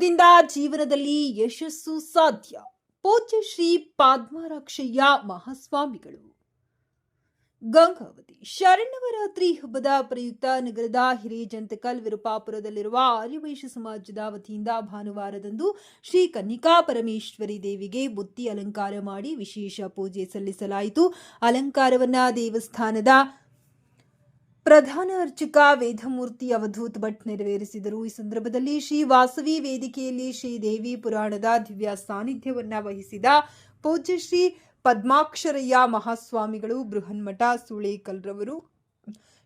ಜೀವನದಲ್ಲಿ ಯಶಸ್ಸು ಸಾಧ್ಯ. ಪೂಜ್ಯ ಶ್ರೀ ಪಾದ್ಮಾರಾಕ್ಷಯ್ಯ ಮಹಾಸ್ವಾಮಿಗಳು. ಗಂಗಾವತಿ. ಶರಣವರಾತ್ರಿ ಹಬ್ಬದ ಪ್ರಯುಕ್ತ ನಗರದ ಹಿರೇಜಂತಕಲ್ ವಿರುಪಾಪುರದಲ್ಲಿರುವ ಆರ್ಯವೈಶ್ಯ ಸಮಾಜದ ವತಿಯಿಂದ ಭಾನುವಾರದಂದು ಶ್ರೀ ಕನ್ನಿಕಾ ಪರಮೇಶ್ವರಿ ದೇವಿಗೆ ಬುತ್ತಿ ಅಲಂಕಾರ ಮಾಡಿ ವಿಶೇಷ ಪೂಜೆ ಸಲ್ಲಿಸಲಾಯಿತು. ಅಲಂಕಾರವನ್ನ ದೇವಸ್ಥಾನದ ಪ್ರಧಾನ ಅರ್ಚಕ ವೇದಮೂರ್ತಿ ಅವಧೂತ್ ಭಟ್ ನೆರವೇರಿಸಿದರು. ಈ ಸಂದರ್ಭದಲ್ಲಿ ಶ್ರೀ ವಾಸವಿ ವೇದಿಕೆಯಲ್ಲಿ ಶ್ರೀ ದೇವಿ ಪುರಾಣದ ದಿವ್ಯ ಸಾನ್ನಿಧ್ಯವನ್ನ ವಹಿಸಿದ ಪೂಜ್ಯ ಶ್ರೀ ಪದ್ಮಾಕ್ಷರಯ್ಯ ಮಹಾಸ್ವಾಮಿಗಳು ಬೃಹನ್ಮಠ ಸುಳೇಕಲ್ರವರು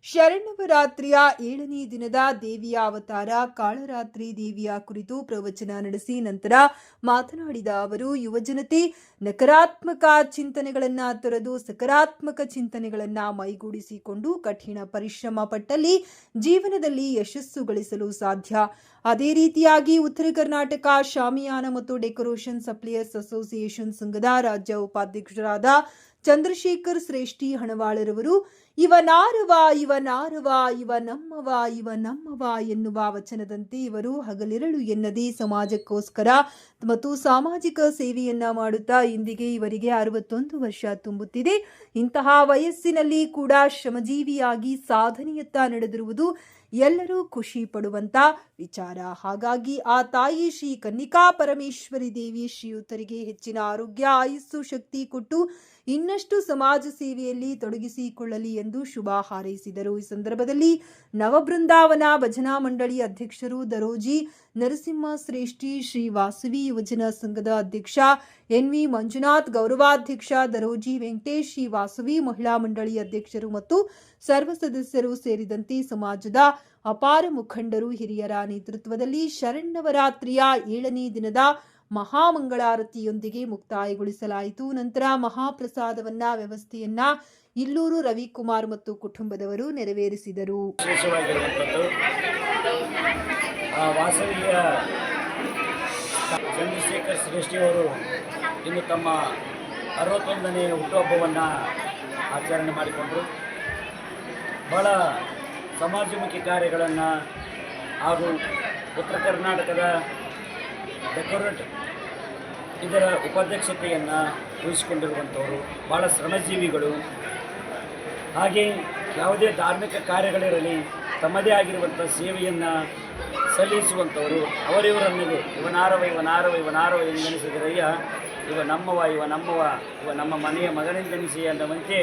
ಶರಣವರಾತ್ರಿಯ ಏಳನೇ ದಿನದ ದೇವಿಯ ಅವತಾರ ಕಾಳರಾತ್ರಿ ದೇವಿಯ ಕುರಿತು ಪ್ರವಚನ ನಡೆಸಿ ನಂತರ ಮಾತನಾಡಿದ ಅವರು, ಯುವಜನತೆ ನಕಾರಾತ್ಮಕ ಚಿಂತನೆಗಳನ್ನ ತೊರೆದು ಸಕಾರಾತ್ಮಕ ಚಿಂತನೆಗಳನ್ನ ಮೈಗೂಡಿಸಿಕೊಂಡು ಕಠಿಣ ಪರಿಶ್ರಮ ಪಟ್ಟಲ್ಲಿ ಜೀವನದಲ್ಲಿ ಯಶಸ್ಸು ಗಳಿಸಲು ಸಾಧ್ಯ. ಅದೇ ರೀತಿಯಾಗಿ ಉತ್ತರ ಕರ್ನಾಟಕ ಶಾಮಿಯಾನ ಮತ್ತು ಡೆಕೋರೇಷನ್ ಸಪ್ಲೈಯರ್ಸ್ ಅಸೋಸಿಯೇಷನ್ ಸಂಘದ ರಾಜ್ಯ ಉಪಾಧ್ಯಕ್ಷರಾದ ಚಂದ್ರಶೇಖರ್ ಶ್ರೇಷ್ಠಿ ಹಣವಾಳರವರು, ಇವ ಇವನಾರವ ಇವ ನಾರವ, ಇವ ನಮ್ಮವ ಇವ ನಮ್ಮವ ಎನ್ನುವ ವಚನದಂತೆ ಇವರು ಹಗಲಿರಳು ಎನ್ನದೇ ಸಮಾಜಕ್ಕೋಸ್ಕರ ಮತ್ತು ಸಾಮಾಜಿಕ ಸೇವೆಯನ್ನ ಮಾಡುತ್ತಾ ಇಂದಿಗೆ ಇವರಿಗೆ ಅರವತ್ತೊಂದು ವರ್ಷ ತುಂಬುತ್ತಿದೆ. ಇಂತಹ ವಯಸ್ಸಿನಲ್ಲಿ ಕೂಡ ಶ್ರಮಜೀವಿಯಾಗಿ ಸಾಧನೆಯತ್ತ ನಡೆದಿರುವುದು ಎಲ್ಲರೂ ಖುಷಿ ಪಡುವಂಥ ವಿಚಾರ. ಹಾಗಾಗಿ ಆ ತಾಯಿ ಶ್ರೀ ಕನ್ನಿಕಾ ಪರಮೇಶ್ವರಿ ದೇವಿ ಶ್ರೀಯುತರಿಗೆ ಹೆಚ್ಚಿನ ಆರೋಗ್ಯ, ಆಯುಸ್ಸು, ಶಕ್ತಿ ಕೊಟ್ಟು ಇನ್ನಷ್ಟು ಸಮಾಜ ಸೇವೆಯಲ್ಲಿ ತೊಡಗಿಸಿಕೊಳ್ಳಲಿ ಎಂದು ಶುಭ ಹಾರೈಸಿದರು. ಈ ಸಂದರ್ಭದಲ್ಲಿ ನವಬೃಂದಾವನ ಭಜನಾ ಮಂಡಳಿ ಅಧ್ಯಕ್ಷರು ದರೋಜಿ ನರಸಿಂಹ ಶ್ರೇಷ್ಠಿ, ಶ್ರೀ ವಾಸವಿ ಯುವಜನ ಸಂಘದ ಅಧ್ಯಕ್ಷ ಎನ್ವಿ ಮಂಜುನಾಥ್, ಗೌರವಾಧ್ಯಕ್ಷ ದರೋಜಿ ವೆಂಕಟೇಶ್, ಶ್ರೀ ವಾಸವಿ ಮಹಿಳಾ ಮಂಡಳಿ ಅಧ್ಯಕ್ಷರು ಮತ್ತು ಸರ್ವ ಸದಸ್ಯರು ಸೇರಿದಂತೆ ಸಮಾಜದ ಅಪಾರ ಮುಖಂಡರು ಹಿರಿಯರ ನೇತೃತ್ವದಲ್ಲಿ ಶರಣ್ಣವರಾತ್ರಿಯ ಏಳನೇ ದಿನದ ಮಹಾಮಂಗಳಾರತಿಯೊಂದಿಗೆ ಮುಕ್ತಾಯಗೊಳಿಸಲಾಯಿತು. ನಂತರ ಮಹಾಪ್ರಸಾದವನ್ನ, ವ್ಯವಸ್ಥೆಯನ್ನ ಇಲ್ಲೂರು ರವಿಕುಮಾರ್ ಮತ್ತು ಕುಟುಂಬದವರು ನೆರವೇರಿಸಿದರು. ಚಂದ್ರಶೇಖರ್ ಶ್ರೇಷ್ಠಿಯವರು ಇನ್ನು ತಮ್ಮ ಅರವತ್ತೊಂದನೇ ಹುಟ್ಟುಹಬ್ಬವನ್ನು ಆಚರಣೆ ಮಾಡಿಕೊಂಡರು. ಬಹಳ ಸಮಾಜಮುಖಿ ಕಾರ್ಯಗಳನ್ನು ಹಾಗೂ ಉತ್ತರ ಕರ್ನಾಟಕದ ಡೆಕೋರೇಟ್ ಇದರ ಉಪಾಧ್ಯಕ್ಷತೆಯನ್ನು ವಹಿಸಿಕೊಂಡಿರುವಂಥವರು ಭಾಳ ಶ್ರಮಜೀವಿಗಳು. ಹಾಗೆ ಯಾವುದೇ ಧಾರ್ಮಿಕ ಕಾರ್ಯಗಳಿರಲಿ, ತಮ್ಮದೇ ಆಗಿರುವಂಥ ಸೇವೆಯನ್ನು ಸಲ್ಲಿಸುವಂಥವರು ಅವರಿವರನ್ನಿಗೆ ಇವನಾರವ ಇವನಾರವ ಇವನಾರವ ಎಂದೆನಿಸಿದರಯ್ಯ ಇವ ನಮ್ಮವ ಇವ ನಮ್ಮವ, ಇವ ನಮ್ಮ ಮನೆಯ ಮಗನೆಂದೆನಿಸಿ ಅನ್ನುವಂತೆ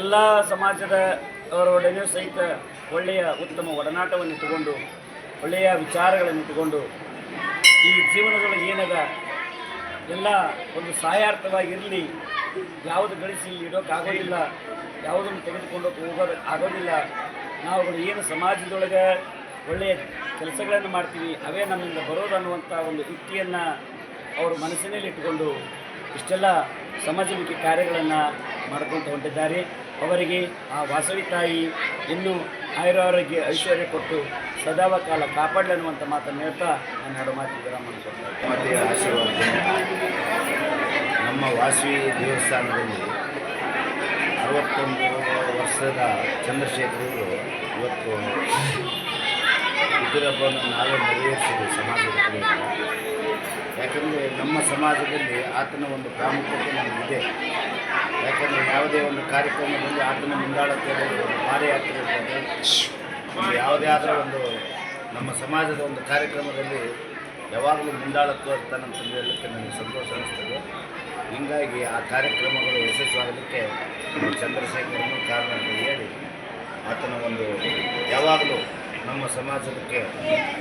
ಎಲ್ಲ ಸಮಾಜದ ಅವರೊಡನೆಯೂ ಸಹಿತ ಒಳ್ಳೆಯ ಉತ್ತಮ ಒಡನಾಟವನ್ನು ಇಟ್ಟುಕೊಂಡು ಒಳ್ಳೆಯ ವಿಚಾರಗಳನ್ನು ಇಟ್ಟುಕೊಂಡು ಈ ಜೀವನದೊಳಗೆ ಏನದ ಎಲ್ಲ ಒಂದು ಸಹಾಯಾರ್ಥವಾಗಿರಲಿ ಯಾವುದು ಗಳಿಸಿ ಇಡೋಕ್ಕಾಗೋದಿಲ್ಲ ಯಾವುದನ್ನು ತೆಗೆದುಕೊಂಡು ಹೋಗೋದು ಆಗೋದಿಲ್ಲ. ನಾವುಗಳು ಏನು ಸಮಾಜದೊಳಗೆ ಒಳ್ಳೆಯ ಕೆಲಸಗಳನ್ನು ಮಾಡ್ತೀವಿ, ಅವೇ ನಮ್ಮಿಂದ ಬರೋದು ಅನ್ನುವಂಥ ಒಂದು ಯುಕ್ತಿಯನ್ನು ಅವರು ಮನಸ್ಸಿನಲ್ಲಿ ಇಟ್ಟುಕೊಂಡು ಇಷ್ಟೆಲ್ಲ ಸಮಾಜಮುಖಿ ಕಾರ್ಯಗಳನ್ನು ಮಾಡ್ಕೊತ ಹೊಂಟಿದ್ದಾರೆ ಅವರಿಗೆ ಆ ವಾಸವಿ ತಾಯಿ ಇನ್ನೂ ಆಯುರಾರೋಗ್ಯ ಐಶ್ವರ್ಯ ಕೊಟ್ಟು ಸದಾವ ಕಾಲ ಕಾಪಾಡಲಿ ಅನ್ನುವಂಥ ಮಾತನ್ನು ಹೇಳ್ತಾ ನಾನು ಎರಡು ಮಾತು ವಿರಾಮ ಆಶೀರ್ವಾದ. ನಮ್ಮ ವಾಸವಿ ದೇವಸ್ಥಾನದಲ್ಲಿ ಅರವತ್ತೊಂದು ವರ್ಷದ ಚಂದ್ರಶೇಖರರು ಇವತ್ತು ಹುಟ್ಟಿದಬ್ಬವನ್ನು ನಾವೇ ನೆರವೇರಿಸಿದ್ವಿ ಸಮಾಜದ ಕಡೆಯಿಂದ ಯಾಕಂದರೆ ನಮ್ಮ ಸಮಾಜದಲ್ಲಿ ಆತನ ಒಂದು ಪ್ರಾಮುಖ್ಯತೆ ನಮಗಿದೆ ಯಾಕಂದರೆ ಯಾವುದೇ ಒಂದು ಕಾರ್ಯಕ್ರಮದಲ್ಲಿ ಆತನ ಮುಂದಾಳತ್ತೆ ಇರ್ಬೋದು, ಪಾದಯಾತ್ರೆ ಇರ್ಬೋದು. ಯಾವುದೇ ಆದರೂ ಒಂದು ನಮ್ಮ ಸಮಾಜದ ಒಂದು ಕಾರ್ಯಕ್ರಮದಲ್ಲಿ ಯಾವಾಗಲೂ ಮುಂದಾಳತ್ವ ಇರ್ತಾನಂತಂದು ಹೇಳಲಿಕ್ಕೆ ನನಗೆ ಸಂತೋಷ ಅನಿಸ್ತದೆ. ಹೀಗಾಗಿ ಆ ಕಾರ್ಯಕ್ರಮಗಳು ಯಶಸ್ವಾಗಲಿಕ್ಕೆ ನಮ್ಮ ಚಂದ್ರಶೇಖರನು ಕಾರಣ ಅಂತ ಹೇಳಿ ಆತನ ಒಂದು ಯಾವಾಗಲೂ ನಮ್ಮ ಸಮಾಜಕ್ಕೆ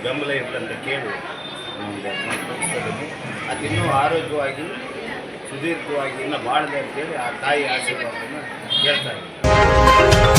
ಬೆಂಬಲ ಇರ್ತಂತ ಕೇಳಿ ನಮಗೆ ಅದಿನ್ನೂ ಆರೋಗ್ಯವಾಗಿ ಸುದೀರ್ಘವಾಗಿ ಇನ್ನೂ ಬಾಳದೆ ಅಂತೇಳಿ ಆ ತಾಯಿ ಆಶೀರ್ವಾದವನ್ನು ಹೇಳ್ತಾ ಇದ್ದೀನಿ